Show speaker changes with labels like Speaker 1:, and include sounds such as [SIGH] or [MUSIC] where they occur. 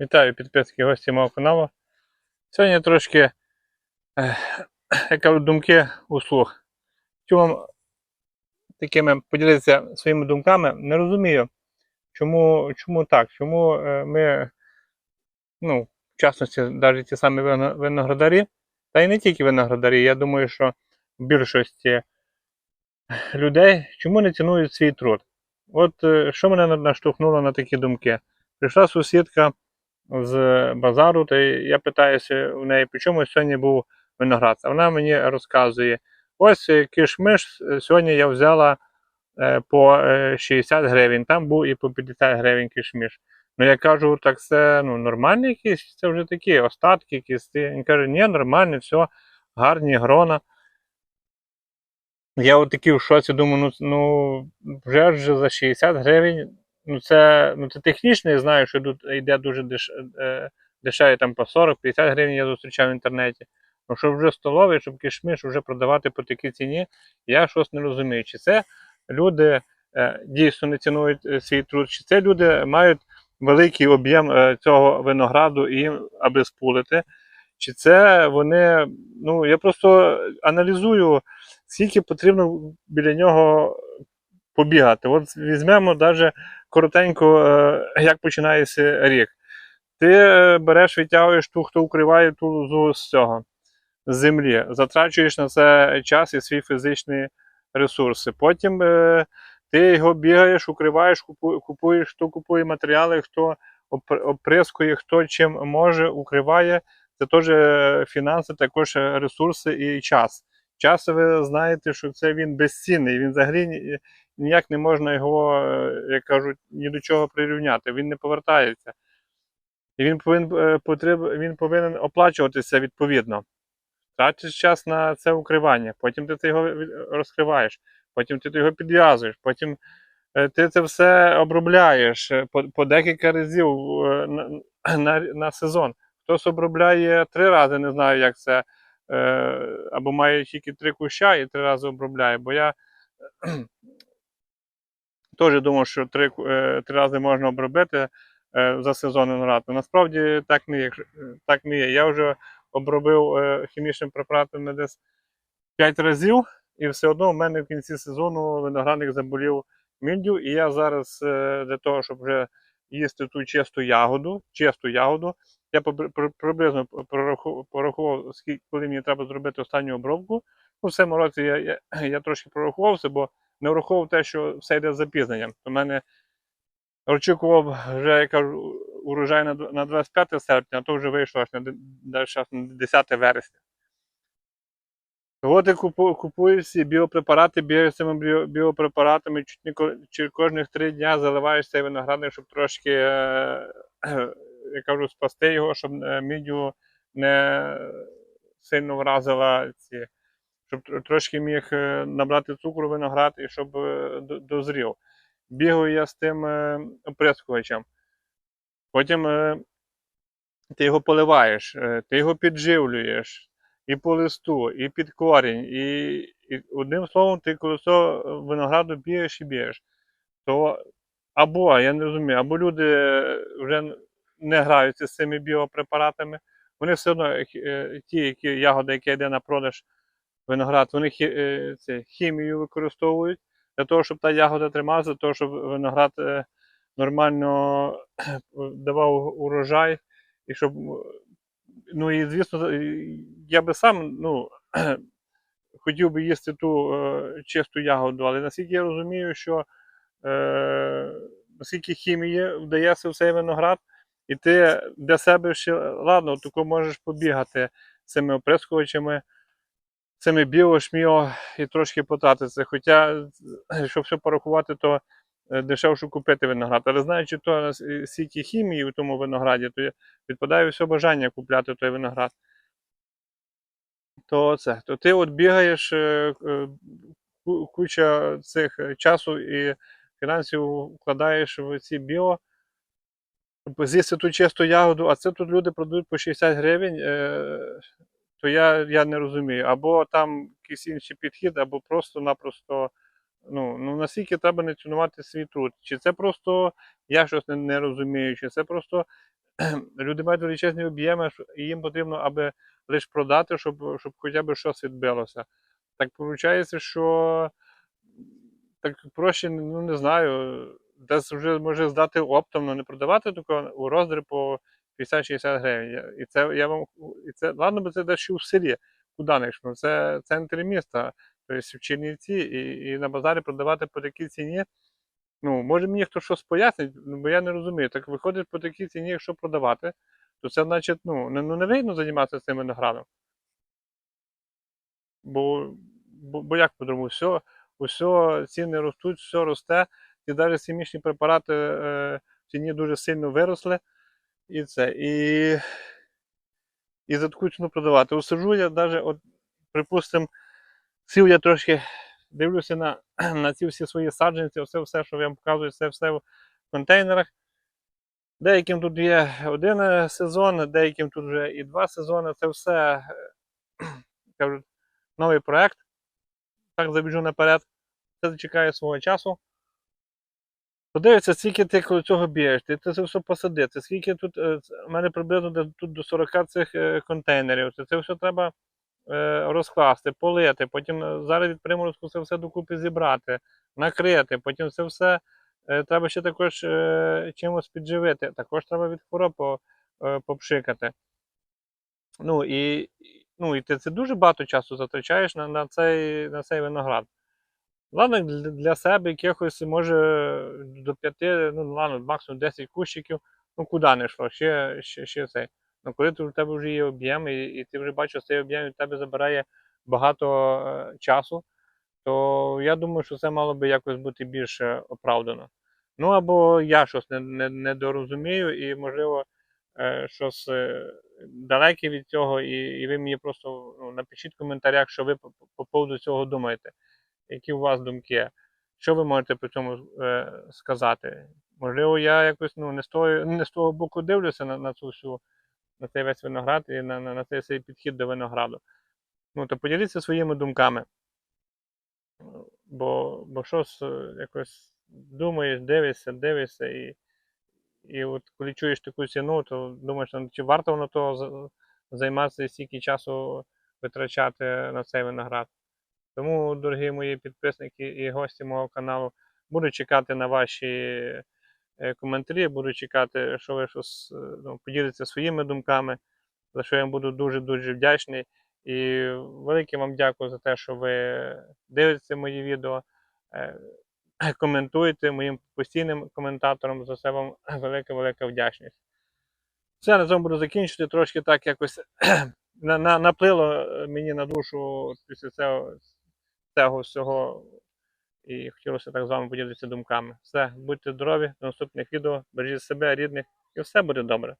Speaker 1: Вітаю підписки гості мого каналу. Сьогодні трошки е, як думки услуг. Хочу вам такими поділитися своїми думками. Не розумію, чому, чому так, чому е, ми, ну, в частності, навіть ті самі виноградарі, та й не тільки виноградарі, я думаю, що в більшості людей чому не цінують свій труд. От е, що мене наштовхнуло на такі думки? Прийшла сусідка з базару, й я питаюся у неї, по чому сьогодні був виноград. А вона мені розказує: ось е, кишмиш е, сьогодні я взяла е, по е, 60 гривень, там був і по 50 гривень кишмиш. Ну я кажу, так це ну, нормальні якісь, це вже такі остатки якісь. Він каже, ні, нормально, все, гарні грона. Я от такий в шоці думаю, ну, ну вже ж за 60 гривень. Ну це, ну це технічно, я знаю, що тут йде дуже деш, е, дешеві там по 40-50 гривень я зустрічав в інтернеті. Ну щоб вже столовий, щоб кишмиш вже продавати по такій ціні, я щось не розумію. Чи це люди е, дійсно не цінують е, свій труд, чи це люди мають великий об'єм цього винограду і їм аби спулити, чи це вони. Ну я просто аналізую, скільки потрібно біля нього побігати. От візьмемо навіть коротенько, е, як починається рік. Ти е, береш, витягуєш ту, хто укриває ту з цього з землі, затрачуєш на це час і свій фізичні ресурси. Потім е, ти його бігаєш, укриваєш, купу- купуєш, хто купує матеріали, хто оприскує, хто чим може, укриває. Це теж е, фінанси, також ресурси і час. Час, ви знаєте, що це він безцінний. Він взагалі ніяк не можна його, е, як кажуть, ні до чого прирівняти. Він не повертається. І він повинен, потреб, він повинен оплачуватися відповідно. Тратиш час на це укривання, потім ти його розкриваєш, потім ти його підв'язуєш, потім е, ти це все обробляєш е, по, по декілька разів на, на, на сезон. Хтось обробляє три рази, не знаю, як це, або має тільки три куща і три рази обробляє. Бо я теж думав, що три, е, три рази можна обробити е, за сезон виноград. Ну, Насправді так не є. Е, Так не є. Я вже обробив хімічним препаратами десь 5 разів, і все одно в мене в кінці сезону виноградник заболів мільдю, і я зараз для того, щоб вже їсти ту чисту ягоду, чисту ягоду, я приблизно порахував, коли мені треба зробити останню обробку. Ну, в цьому році я, я, я трошки прорахувався, бо не враховував те, що все йде з запізненням. У мене очікував вже, я кажу, урожай на, 25 серпня, а то вже вийшло аж на, де- далі аж на 10 вересня. От я купу, купую всі біопрепарати, бігаю цими біопрепаратами, чуть кожних три дня заливаєш цей виноградник, щоб трошки, е, я кажу, спасти його, щоб е, мідю не сильно вразила ці, щоб трошки міг е, набрати цукру виноград і щоб е, дозрів. Бігаю я з тим е, оприскувачем. Потім ти його поливаєш, ти його підживлюєш і по листу, і під корінь, і, і одним словом, ти колесо винограду бігаєш і бігаєш. То або, я не розумію, або люди вже не граються з цими біопрепаратами, вони все одно, ті, які ягоди, які йде на продаж виноград, вони е, це, хімію використовують для того, щоб та ягода трималася, для того, щоб виноград е, нормально [CLEARS THROAT] давав урожай, і щоб ну і звісно, е, я би сам ну, [CLEARS THROAT] хотів би їсти ту е, чисту ягоду, але наскільки я розумію, що е, наскільки хімії вдається в цей виноград, і ти для себе ще ладно, тако можеш побігати цими оприскувачами, цими біошміо і трошки потратитися. Хоча, щоб все порахувати, то е, дешевше купити виноград. Але знаючи то, скільки хімії в тому винограді, то відпадає все бажання купляти той виноград. То це, то ти от бігаєш е, е, ку- куча цих е, часу і фінансів вкладаєш в ці біо, з'їсти ту чисту ягоду, а це тут люди продають по 60 гривень, е, то я, я не розумію. Або там якийсь інший підхід, або просто-напросто. Ну, ну наскільки треба не цінувати свій труд? Чи це просто я щось не, не розумію, чи це просто [CLEARS THROAT] люди мають величезні об'єми, і їм потрібно, аби лише продати, щоб, щоб хоча б щось відбилося. Так виходить, що так проще, ну не знаю, десь вже може здати оптом, але не продавати тільки у роздріб по 50-60 гривень. І це я вам і це ладно би це десь у селі, не йшло. Це центр міста, тобто в Чернівці, і, і на базарі продавати по такій ціні. Ну, може мені хто щось пояснить, ну, бо я не розумію. Так виходить по такій ціні, якщо продавати, то це значить, ну, не, ну, не вигідно займатися цим виноградом. Бо, бо, бо як по-другому, все, все, ціни ростуть, все росте, і навіть хімічні препарати е, в ціні дуже сильно виросли. І це. І, і за таку ціну продавати. Усажу я навіть, от, припустимо, сів я трошки дивлюся на, [CLEARS THROAT] на ці всі свої саджанці, все, все, що я вам показую, це все в контейнерах. Деяким тут є один е, сезон, деяким тут вже і два сезони. Це все [CLEARS THROAT] кажуть, новий проект. Так забіжу наперед. Це чекає свого часу. Подивіться, скільки ти коло цього бігаєш, ти це все посади. Це скільки тут, е, у мене приблизно тут до 40 цих е, контейнерів. Це, все треба е, розкласти, полити, потім зараз від приморозку це все докупи зібрати, накрити, потім це все треба ще також чимось підживити. Також треба від хвороб попшикати. Ну і- ну, і ти це дуже багато часу затрачаєш на, на, цей, на цей виноград. Ладно, для, себе якихось може до п'яти, ну ладно, максимум 10 кущиків, ну куди не йшло, ще, ще, ще цей. Ну коли у тебе вже є об'єм, і, і ти вже бачиш, що цей об'єм від тебе забирає багато е, часу, то я думаю, що це мало би якось бути більше оправдано. Ну або я щось не, не, не дорозумію, і, можливо, е, щось е, далеке від цього, і, і ви мені просто ну, напишіть в коментарях, що ви по, по поводу цього думаєте які у вас думки. Що ви можете по цьому е, сказати? Можливо, я якось ну, не, з того, не з того боку дивлюся на, на цю всю, на цей весь виноград і на, на, на цей свій підхід до винограду. Ну, то поділіться своїми думками. Бо, бо щось е, якось думаєш, дивишся, дивишся, і, і от коли чуєш таку ціну, то думаєш, ну, чи варто воно того займатися і стільки часу витрачати на цей виноград. Тому, дорогі мої підписники і гості мого каналу, буду чекати на ваші е, коментарі, буду чекати, що ви щось е, ну, поділитеся своїми думками, за що я буду дуже-дуже вдячний. І велике вам дякую за те, що ви дивитеся мої відео, е, [CLEARS THROAT] коментуєте моїм постійним коментаторам. За це вам [CLEARS THROAT] велика-велика вдячність. Все, на цьому буду закінчити. Трошки так якось [CLEARS THROAT] на, на, наплило мені на душу після цього, цього всього. І хотілося так з вами поділитися думками. Все, будьте здорові, до наступних відео, бережіть себе, рідних, і все буде добре.